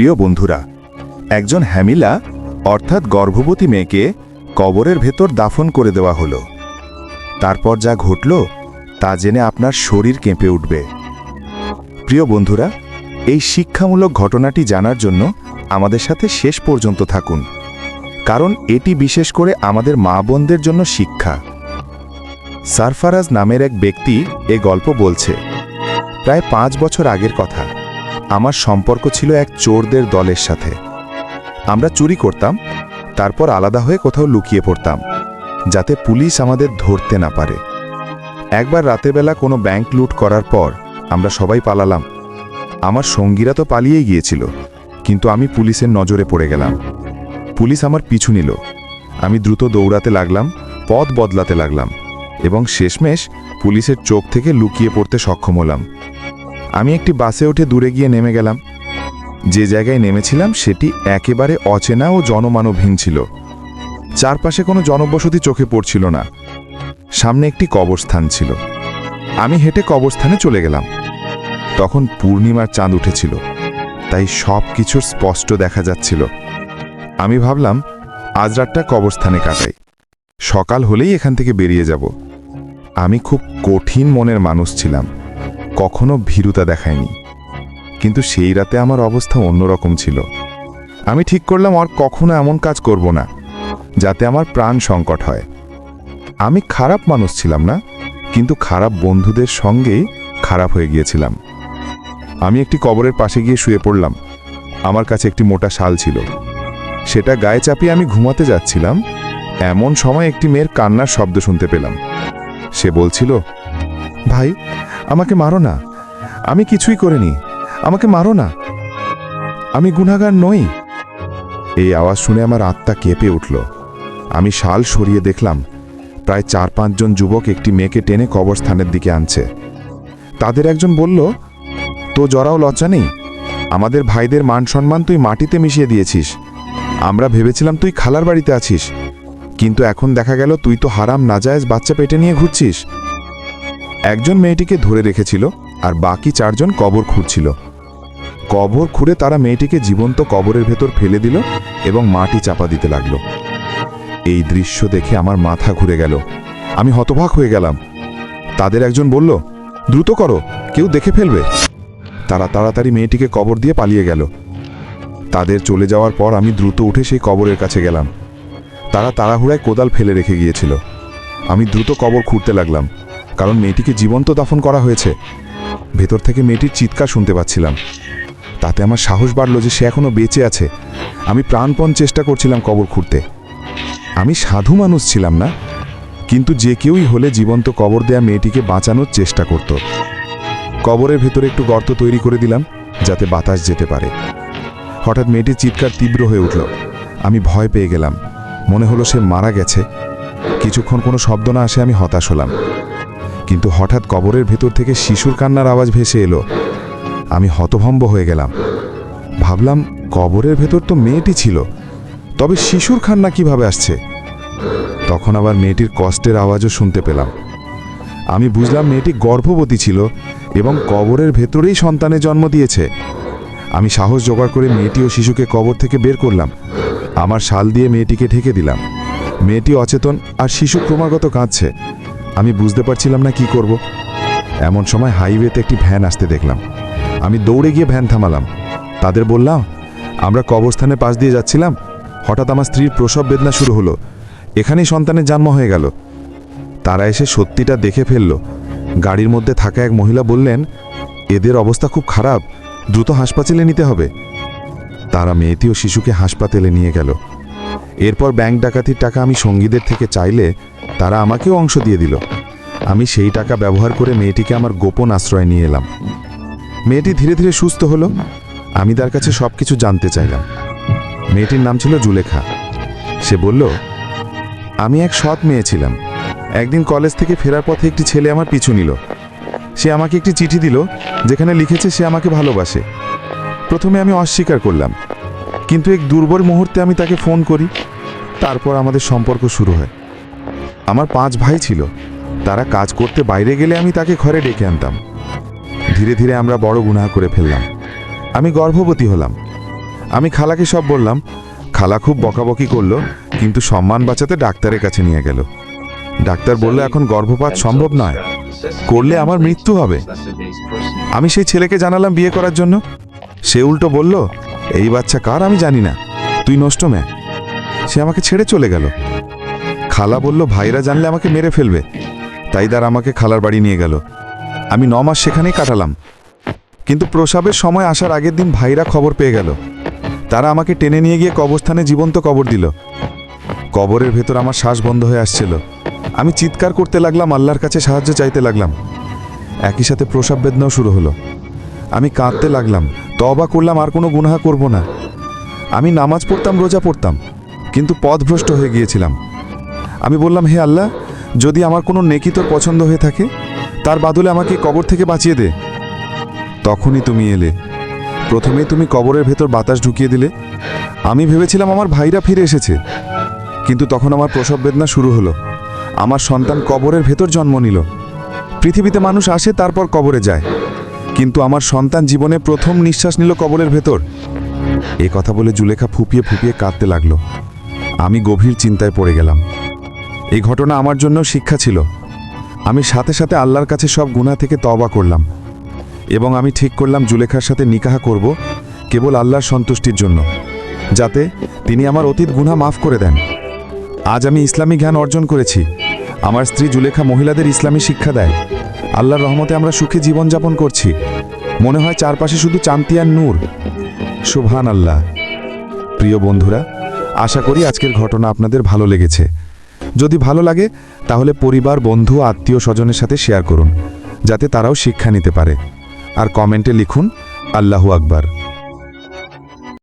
প্রিয় বন্ধুরা, একজন হ্যামিলা, অর্থাৎ গর্ভবতী মেয়েকে কবরের ভেতর দাফন করে দেওয়া হলো। তারপর যা ঘটল, তা জেনে আপনার শরীর কেঁপে উঠবে। প্রিয় বন্ধুরা, এই শিক্ষামূলক ঘটনাটি জানার জন্য আমাদের সাথে শেষ পর্যন্ত থাকুন, কারণ এটি বিশেষ করে আমাদের মা বোনদের জন্য শিক্ষা। সারফারাজ নামের এক ব্যক্তি এ গল্প বলছে। প্রায় পাঁচ বছর আগের কথা। আমার সম্পর্ক ছিল এক চোরদের দলের সাথে। আমরা চুরি করতাম, তারপর আলাদা হয়ে কোথাও লুকিয়ে পড়তাম, যাতে পুলিশ আমাদের ধরতে না পারে। একবার রাতের বেলা কোনো ব্যাংক লুট করার পর আমরা সবাই পালালাম। আমার সঙ্গীরা তো পালিয়ে গিয়েছিল, কিন্তু আমি পুলিশের নজরে পড়ে গেলাম। পুলিশ আমার পিছু নিল। আমি দ্রুত দৌড়াতে লাগলাম, পথ বদলাতে লাগলাম এবং শেষমেশ পুলিশের চোখ থেকে লুকিয়ে পড়তে সক্ষম হলাম। আমি একটি বাসে উঠে দূরে গিয়ে নেমে গেলাম। যে জায়গায় নেমেছিলাম, সেটি একেবারে অচেনা ও জনমানবহীন ছিল। চারপাশে কোনো জনবসতি চোখে পড়ছিল না। সামনে একটি কবরস্থান ছিল। আমি হেঁটে কবরস্থানে চলে গেলাম। তখন পূর্ণিমার চাঁদ উঠেছিল, তাই সব কিছুর স্পষ্ট দেখা যাচ্ছিল। আমি ভাবলাম, আজ রাতটা কবরস্থানে কাটাই। সকাল হলেই এখান থেকে বেরিয়ে যাব। আমি খুব কঠিন মনের মানুষ ছিলাম। কখনো ভীরুতা দেখায়নি। কিন্তু সেই রাতে আমার অবস্থা অন্যরকম ছিল। আমি ঠিক করলাম আর কখনো এমন কাজ করব না, যাতে আমার প্রাণ সংকট হয়। আমি খারাপ মানুষ ছিলাম না, কিন্তু খারাপ বন্ধুদের সঙ্গেই খারাপ হয়ে গিয়েছিলাম। আমি একটি কবরের পাশে গিয়ে শুয়ে পড়লাম। আমার কাছে একটি মোটা শাল ছিল। সেটা গায়ে চাপিয়ে আমি ঘুমাতে যাচ্ছিলাম। এমন সময় একটি মেয়ের কান্নার শব্দ শুনতে পেলাম। সে বলছিল, ভাই আমাকে মারো না। আমি কিছুই করিনি। আমাকে মারো না। আমি গুনাগার নই। এই আওয়াজ শুনে আমার আত্মা কেঁপে উঠল। আমি শাল সরিয়ে দেখলাম, প্রায় চার পাঁচজন যুবক একটি মেয়েকে টেনে কবরস্থানের দিকে আনছে। তাদের একজন বলল, তো জরাও লজ্জা নেই? আমাদের ভাইদের মান সম্মান তুই মাটিতে মিশিয়ে দিয়েছিস। আমরা ভেবেছিলাম তুই খালার বাড়িতে আছিস। কিন্তু এখন দেখা গেল তুই তো হারাম, নাজায়েজ বাচ্চা পেটে নিয়ে ঘুরছিস। একজন মেয়েটিকে ধরে রেখেছিল আর বাকি চারজন কবর খুঁড়ছিল। কবর খুঁড়ে তারা মেয়েটিকে জীবন্ত কবরের ভেতর ফেলে দিল এবং মাটি চাপা দিতে লাগল। এই দৃশ্য দেখে আমার মাথা ঘুরে গেল। আমি হতবাক হয়ে গেলাম। তাদের একজন বলল, দ্রুত করো, কেউ দেখে ফেলবে। তারা তাড়াতাড়ি মেয়েটিকে কবর দিয়ে পালিয়ে গেল। তাদের চলে যাওয়ার পর আমি দ্রুত উঠে সেই কবরের কাছে গেলাম। তারা তাড়াহুড়ায় কোদাল ফেলে রেখে গিয়েছিল। আমি দ্রুত কবর খুঁড়তে লাগলাম। কারণ মেয়েটিকে জীবন্ত দাফন করা হয়েছে। ভেতর থেকে মেয়েটির চিৎকার শুনতে পাচ্ছিলাম। তাতে আমার সাহস বাড়ল যে সে এখনও বেঁচে আছে। আমি প্রাণপণ চেষ্টা করছিলাম কবর খুঁড়তে। আমি সাধু মানুষ ছিলাম না, কিন্তু যে কেউই হলে জীবন্ত কবর দেয়া মেয়েটিকে বাঁচানোর চেষ্টা করত। কবরের ভেতরে একটু গর্ত তৈরি করে দিলাম, যাতে বাতাস যেতে পারে। হঠাৎ মেয়েটির চিৎকার তীব্র হয়ে উঠল। আমি ভয় পেয়ে গেলাম। মনে হলো সে মারা গেছে। কিছুক্ষণ কোনো শব্দ না আসে আমি হতাশ হলাম। কিন্তু হঠাৎ কবরের ভেতর থেকে শিশুর কান্নার আওয়াজ ভেসে এলো। আমি হতভম্ব হয়ে গেলাম। ভাবলাম, কবরের ভেতর তো মেয়েটি ছিল। তবে শিশুর কান্না কীভাবে আসছে? তখন আবার মেয়েটির কষ্টের আওয়াজও শুনতে পেলাম। আমি বুঝলাম মেয়েটি গর্ভবতী ছিল এবং কবরের ভেতরেই সন্তানের জন্ম দিয়েছে। আমি সাহস জোগাড় করে মেয়েটি ও শিশুকে কবর থেকে বের করলাম। আমার শাল দিয়ে মেয়েটিকে ঢেকে দিলাম। মেয়েটি অচেতন আর শিশু ক্রমাগত কাঁদছে। আমি বুঝতে পারছিলাম না কি করব। এমন সময় হাইওয়েতে একটি ভ্যান আসতে দেখলাম। আমি দৌড়ে গিয়ে ভ্যান থামালাম। তাদের বললাম, আমরা কবরস্থানের পাশ দিয়ে যাচ্ছিলাম। হঠাৎ আমার স্ত্রীর প্রসব বেদনা শুরু হলো। এখানেই সন্তানের জন্ম হয়ে গেল। তারা এসে সত্যিটা দেখে ফেলল। গাড়ির মধ্যে থাকা এক মহিলা বললেন, এদের অবস্থা খুব খারাপ। দ্রুত হাসপাতালে নিতে হবে। তারা মেয়েটি ও শিশুকে হাসপাতালে নিয়ে গেল। এরপর ব্যাংক ডাকাতির টাকা আমি সঙ্গীদের থেকে চাইলে তারা আমাকেও অংশ দিয়ে দিল। আমি সেই টাকা ব্যবহার করে মেয়েটিকে আমার গোপন আশ্রয় নিয়ে এলাম। মেয়েটি ধীরে ধীরে সুস্থ হলো। আমি তার কাছে সব কিছু জানতে চাইলাম। মেয়েটির নাম ছিল জুলেখা। সে বলল, আমি এক সৎ মেয়ে ছিলাম। একদিন কলেজ থেকে ফেরার পথে একটি ছেলে আমার পিছু নিল। সে আমাকে একটি চিঠি দিল, যেখানে লিখেছে সে আমাকে ভালোবাসে। প্রথমে আমি অস্বীকার করলাম। কিন্তু এক দুর্বল মুহূর্তে আমি তাকে ফোন করি। তারপর আমাদের সম্পর্ক শুরু হয়। আমার পাঁচ ভাই ছিল। তারা কাজ করতে বাইরে গেলে আমি তাকে ঘরে ডেকে আনতাম। ধীরে ধীরে আমরা বড় গুনাহ করে ফেললাম। আমি গর্ভবতী হলাম। আমি খালাকে সব বললাম। খালা খুব বকাবকি করল, কিন্তু সম্মান বাঁচাতে ডাক্তারের কাছে নিয়ে গেল। ডাক্তার বলল, এখন গর্ভপাত সম্ভব নয়। করলে আমার মৃত্যু হবে। আমি সেই ছেলেকে জানালাম বিয়ে করার জন্য। সে উল্টো বলল এই বাচ্চা কার আমি জানি না। তুই নষ্ট মেয়ে। সে আমাকে ছেড়ে চলে গেল। খালা বলল, ভাইরা জানলে আমাকে মেরে ফেলবে। তাই তার আমাকে খালার বাড়ি নিয়ে গেল। আমি ন মাস সেখানেই কাটালাম। কিন্তু প্রসাবের সময় আসার আগের দিন ভাইরা খবর পেয়ে গেল। তারা আমাকে টেনে নিয়ে গিয়ে কবরস্থানে জীবন্ত কবর দিল। কবরের ভেতর আমার শ্বাস বন্ধ হয়ে আসছিল। আমি চিৎকার করতে লাগলাম, আল্লাহর কাছে সাহায্য চাইতে লাগলাম। একই সাথে প্রসাব বেদনাও শুরু হলো। আমি কাঁদতে লাগলাম। তবা করলাম, আর কোনো গুনাহা করব না। আমি নামাজ পড়তাম, রোজা পড়তাম, কিন্তু পথভ্রষ্ট হয়ে গিয়েছিলাম। আমি বললাম, হে আল্লাহ, যদি আমার কোনো নেকি তোর পছন্দ হয়ে থাকে, তার বাদলে আমাকে কবর থেকে বাঁচিয়ে দে। তখনই তুমি এলে। প্রথমেই তুমি কবরের ভেতর বাতাস ঢুকিয়ে দিলে। আমি ভেবেছিলাম, আমার ভাইরা ফিরে এসেছে। কিন্তু তখন আমার প্রসব বেদনা শুরু হলো। আমার সন্তান কবরের ভেতর জন্ম নিল। পৃথিবীতে মানুষ আসে, তারপর কবরে যায়। কিন্তু আমার সন্তান জীবনে প্রথম নিঃশ্বাস নিল কবরের ভেতর। এ কথা বলে জুলেখা ফুপিয়ে ফুপিয়ে কাঁদতে লাগল। আমি গভীর চিন্তায় পড়ে গেলাম। এই ঘটনা আমার জন্য শিক্ষা ছিল। আমি সাথে সাথে আল্লাহর কাছে সব গুনাহ থেকে তওবা করলাম এবং আমি ঠিক করলাম জুলেখার সাথে নিকাহা করব কেবল আল্লাহর সন্তুষ্টির জন্য, যাতে তিনি আমার অতীত গুনাহ মাফ করে দেন। আজ আমি ইসলামী জ্ঞান অর্জন করেছি। আমার স্ত্রী জুলেখা মহিলাদের ইসলামী শিক্ষা দেয়। আল্লাহর রহমতে আমরা সুখে জীবনযাপন করছি। মনে হয় চারপাশে শুধু চান্তিয়ান নূর। শুভান আল্লাহ প্রিয় বন্ধুরা, আশা করি আজকের ঘটনা আপনাদের ভালো লেগেছে। যদি ভালো লাগে, তাহলে পরিবার, বন্ধু, আত্মীয় স্বজনের সাথে শেয়ার করুন, যাতে তারাও শিক্ষা নিতে পারে। আর কমেন্টে লিখুন, আল্লাহু আকবার।